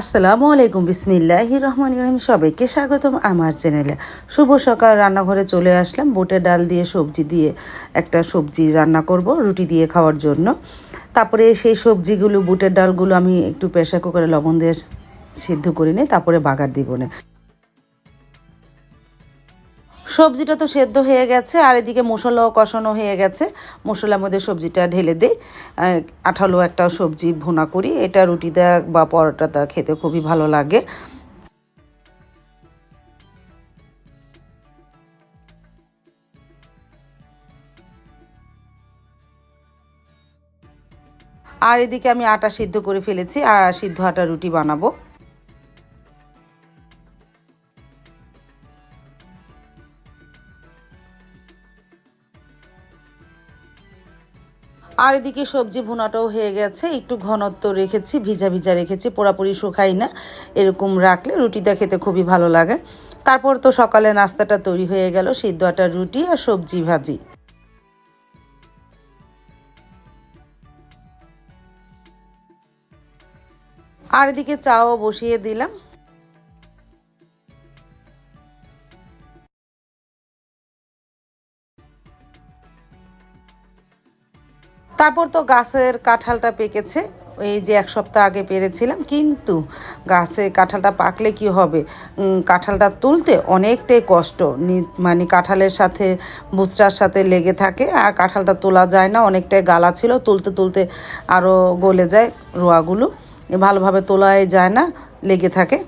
আসসালামু আলাইকুম বিসমিল্লাহ রহমান রহিম। সবাইকে স্বাগতম আমার চ্যানেলে। শুভ সকাল, রান্নাঘরে চলে আসলাম। বুটের ডাল দিয়ে সবজি দিয়ে একটা সবজি রান্না করব, রুটি দিয়ে খাওয়ার জন্য। তারপরে সেই সবজিগুলো, বুটের ডালগুলো আমি একটু প্রেশার কুকারে লবণ দিয়ে সিদ্ধ করে নিই তারপরে বাগার দিব না। সবজিটা তো সেদ্ধ হয়ে গেছে, আর এদিকে মশলাও কষানো হয়ে গেছে। মশলার মধ্যে সবজিটা ঢেলে দিই। আঠালো একটা সবজি ভুনা করি। এটা রুটি দেওয়া বা পরোটা দেওয়া খেতে খুবই ভালো লাগে। আর এদিকে আমি আটা সিদ্ধ করে ফেলেছি। আর সিদ্ধ আটা রুটি বানাবো। আর এদিকে সবজি ভুনাটাও হয়ে গেছে। একটু ঘনত্ব রেখেছি, ভিজা ভিজা রেখেছি পোড়াপুরি শুকাই না। এরকম রাখলে রুটিটা খেতে খুবই ভালো লাগে। তারপর তো সকালে নাস্তাটা তৈরি হয়ে গেল, সিদ্ধ আটার রুটি আর সবজি ভাজি। আর এদিকে চাও বসিয়ে দিলাম। তারপর তো গাছের কাঁঠালটা পেকেছে। এই যে এক সপ্তাহ আগে পেরেছিলাম, কিন্তু গাছে কাঁঠালটা পাকলে কি হবে? কাঁঠালটা তুলতে অনেকটাই কষ্ট। মানে কাঁঠালের সাথে বুচটার সাথে লেগে থাকে, আর কাঁঠালটা তোলা যায় না, অনেকটাই গালা ছিল। তুলতে তুলতে আরও গলে যায় রোয়াগুলো। ভালোভাবে তোলাই যায় না, লেগে থাকে।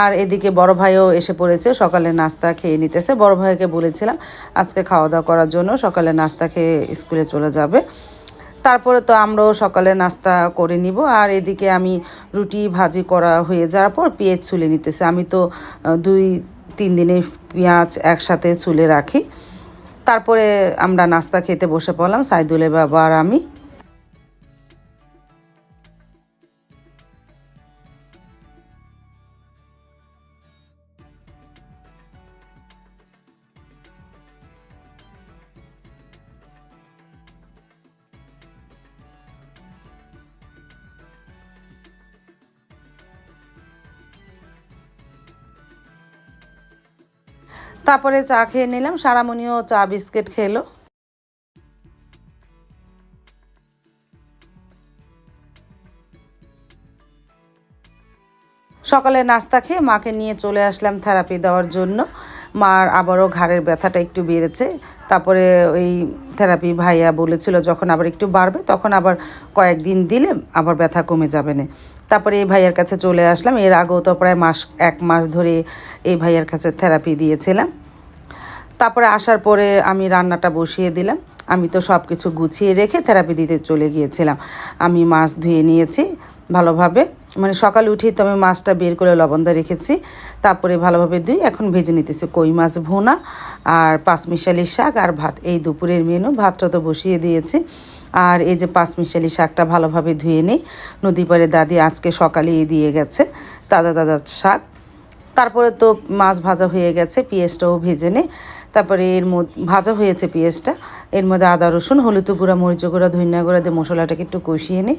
আর এদিকে বড় ভাইও এসে পড়েছে, সকালে নাস্তা খেয়ে নিতেছে। বড় ভাইকে বলেছিলাম, আজকে খাওয়া দাওয়া করার জন্য সকালে নাস্তা খেয়ে স্কুলে চলে যাবে। তারপরে তো আমরাও সকালে নাস্তা করে নিব। আর এদিকে আমি রুটি ভাজি করা হয়ে যাওয়ার পর পেঁয়াজ ছুলে নিতেছে। আমি তো দুই, তিন দিনে পেঁয়াজ একসাথে ছুলে রাখি। তারপরে আমরা নাস্তা খেতে বসে পড়লাম, সাইদুলের বাবা আর আমি। তারপরে চা খেয়ে নিলাম। সারামণিও চা বিস্কিট খেলো। সকালে নাস্তা খেয়ে মাকে নিয়ে চলে আসলাম থেরাপি দেওয়ার জন্য। মার আবারও ঘাড়ের ব্যথাটা একটু বেড়েছে। তারপরে ওই থেরাপি ভাইয়া বলেছিল, যখন আবার একটু বাড়বে, তখন আবার কয়েকদিন দিলে আবার ব্যথা কমে যাবে না। তারপরে এই ভাইয়ার কাছে চলে আসলাম। এর আগেও তো প্রায় মাস, এক মাস ধরে এই ভাইয়ার কাছে থেরাপি দিয়েছিলাম। তারপরে আসার পরে আমি রান্নাটা বসিয়ে দিলাম। আমি তো সব কিছু গুছিয়ে রেখে থেরাপি দিতে চলে গিয়েছিলাম। আমি মাছ ধুয়ে নিয়েছি ভালোভাবে। মানে সকালে উঠেই তো আমি মাছটা বের করে লবণদা রেখেছি। তারপরে ভালোভাবে ধুই এখন ভেজে নিতেছি কই মাছ ভুনা আর পাঁচমিশালি শাক আর ভাত। এই দুপুরের মেনু ভাতটা তো বসিয়ে দিয়েছি। আর এই যে পাঁচমিশালি শাকটা ভালোভাবে ধুয়ে নিই। নদী পাড়ে দাদি আজকে সকালে দিয়ে গেছে, তাজা তাজা শাক। তারপরে তো মাছ ভাজা হয়ে গেছে, পেঁয়াজটাও ভেজে নে। তারপরে এর মধ্যে ভাজা হয়েছে পেঁয়াজটা। এর মধ্যে আদা রসুন, হলুদ গুঁড়া মরিচ গুঁড়া, ধনিয়া গুঁড়া দিয়ে মশলাটাকে একটু কষিয়ে নিই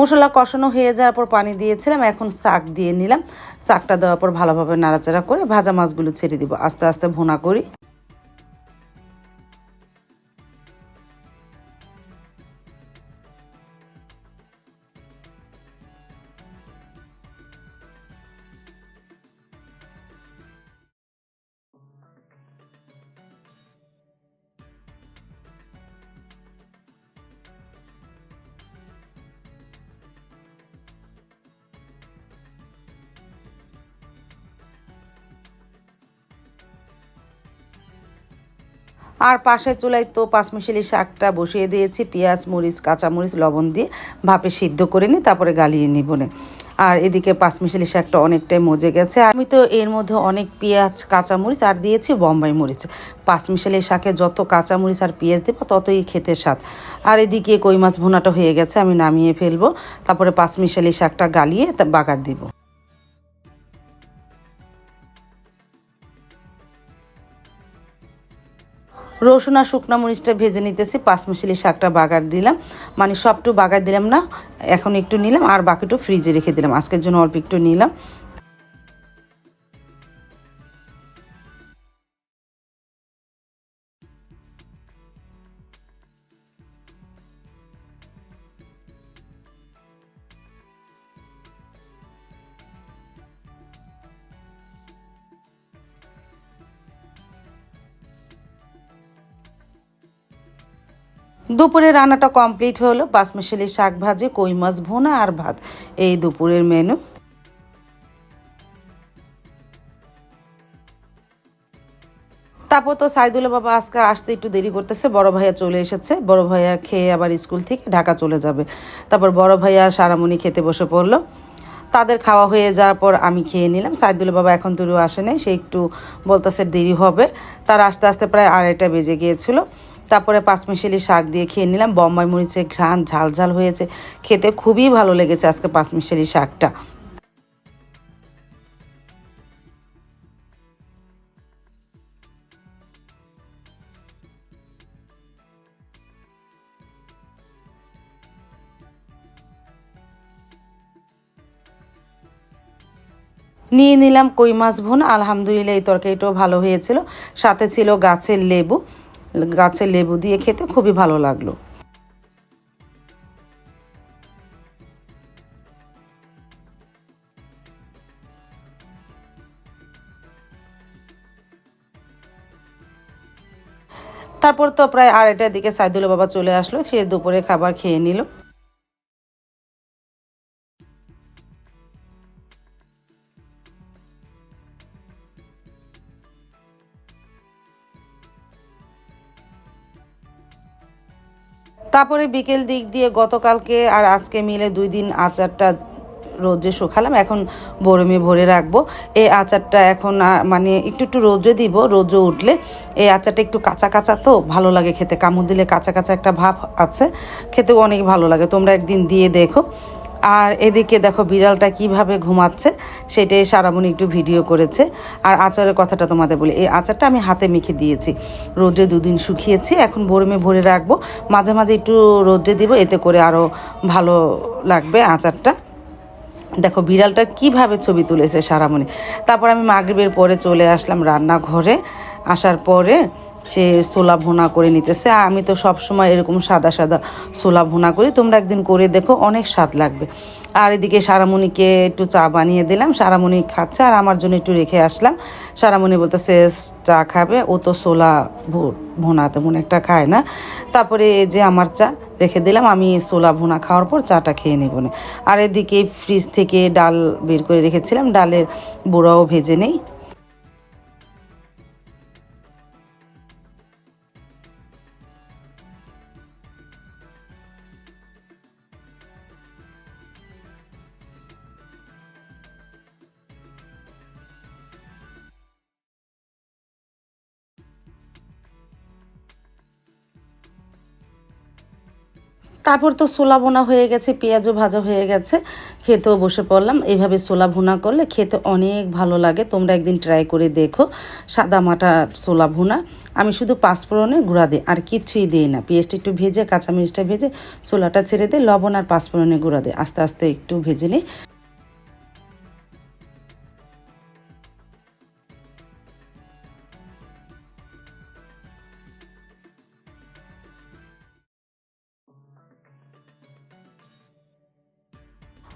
মশলা কষানো হয়ে যাওয়ার পর পানি দিয়েছিলাম, এখন শাক দিয়ে নিলাম। শাকটা দেওয়ার পর ভালোভাবে নাড়াচাড়া করে ভাজা মাছগুলো ছেড়ে দিব। আস্তে আস্তে ভোনা করি। আর পাশের চুলায় তো পাঁচমিশালি শাকটা বসিয়ে দিয়েছি, পেঁয়াজ, মরিচ, কাঁচামরিচ, লবণ দিয়ে ভাপে সিদ্ধ করে নিই তারপরে গালিয়ে নিব না। আর এদিকে পাঁচমিশালি শাকটা অনেকটাই মজে গেছে। আমি তো এর মধ্যে অনেক পেঁয়াজ, কাঁচামরিচ আর দিয়েছি বম্বাই মরিচ। পাঁচমিশালি শাকে যত কাঁচামরিচ আর পেঁয়াজ দেবো ততই খেতে স্বাদ। আর এদিকে কই মাছ ভুনাটা হয়ে গেছে, আমি নামিয়ে ফেলব। তারপরে পাঁচমিশালি শাকটা গালিয়ে বাগার দিব। রসুন আর শুকনো মরিচটা ভেজে নিতেছি পাঁচমিশালি শাকটা বাগার দিলাম। মানে সবটু বাগার দিলাম না, এখন একটু নিলাম, আর বাকিটু ফ্রিজে রেখে দিলাম। আজকের জন্য অল্প একটু নিলাম। দুপুরে রান্নাটা কমপ্লিট হলো। পাঁচমিশালি শাক ভাজি, কই মাছ, ভুনা আর ভাত। এই দুপুরের মেনু। তারপর তো সাইদুল্লা বাবা আজকে আসতে একটু দেরি করতেছে, বড় ভাইয়া চলে এসেছে। বড় ভাইয়া খেয়ে আবার স্কুল থেকে ঢাকা চলে যাবে। তারপর বড় ভাইয়া সারামণি খেতে বসে পড়ল। তাদের খাওয়া হয়ে যাওয়ার পর আমি খেয়ে নিলাম। সাইদুল্লা বাবা এখন তুরিও আসে নাই, সে একটু বলতেছে দেরি হবে। তার আস্তে আস্তে প্রায় আড়াইটা বেজে গিয়েছিল। তারপরে পাঁচমিশালি শাক দিয়ে খেয়ে নিলাম। বম্বাই মরিচের ঘ্রাণ ঝাল ঝাল হয়েছে। খেতে খুবই ভালো লেগেছে আজকে পাঁচমিশালি শাকটা। নিয়ে নিলাম কই মাছ ভুন। আলহামদুলিল্লাহ এই তরকারিটাও ভালো হয়েছিল। সাথে ছিল গাছের লেবু। গাছের লেবু দিয়ে খেতে খুবই ভালো লাগল। তারপর তো প্রায় আড়াইটার দিকে সাইদুল বাবা চলে আসলো, সে দুপুরে খাবার খেয়ে নিল। তারপরে বিকেল দিক দিয়ে গতকালকে আর আজকে মিলে দুই দিন আচারটা রোদে শুকালাম। এখন বরমে ভরে রাখব। এই আচারটা এখন মানে একটু একটু রোদে দিব। রোদে উঠলে এই আচারটা একটু কাঁচা কাঁচা তো, ভালো লাগে খেতে। কামড় দিলে কাঁচা কাঁচা একটা ভাব আছে। খেতেও অনেক ভালো লাগে। তোমরা একদিন দিয়ে দেখো। আর এদিকে দেখো বিড়ালটা কীভাবে ঘুমাচ্ছে, সেটাই সারামণি একটু ভিডিও করেছে। আর আচারের কথাটা তোমাদের বলি, এই আচারটা আমি হাতে মেখে দিয়েছি। রোদে দুদিন শুকিয়েছি, এখন বরমে ভরে রাখব। মাঝে মাঝে একটু রোদে দিব, এতে করে আরও ভালো লাগবে আচারটা। দেখো বিড়ালটা কীভাবে ছবি তুলেছে সারামণি। তারপর আমি মাগরীবের পরে চলে আসলাম রান্নাঘরে। আসার পরে সে সোলা ভোনা করে নিতেছে। আর আমি তো সব সময় এরকম সাদা সাদা সোলা ভোনা করি। তোমরা একদিন করে দেখো, অনেক স্বাদ লাগবে। আর এদিকে সারামণিকে একটু চা বানিয়ে দিলাম। সারামণি খাচ্ছে আর আমার জন্য একটু রেখে আসলাম। সারামণি বলতেছে, চা খাবে? ও তো সোলা ভুনা তেমন একটা খায় না। তারপরে যে আমার চা রেখে দিলাম। আমি সোলা ভুনা খাওয়ার পর চাটা খেয়ে নেব না। আর এদিকে ফ্রিজ থেকে ডাল বের করে রেখেছিলাম। ডালের বুড়াও ভেজে নেই। তারপর তো সোলা বোনা হয়ে গেছে, পেঁয়াজও ভাজা হয়ে গেছে। খেতেও বসে পড়লাম। এইভাবে সোলা ভুনা করলে খেতে অনেক ভালো লাগে। তোমরা একদিন ট্রাই করে দেখো। সাদা মাটা সোলা ভুনা। আমি শুধু পাঁচফোড়নে গুঁড়া দিই, আর কিছুই দিই না। পেঁয়াজটা একটু ভেজে, কাঁচামরিচটা ভেজে সোলাটা ছেড়ে দিই লবণ আর পাঁচফোড়নে গুঁড়া দিই। আস্তে আস্তে একটু ভেজে নিই।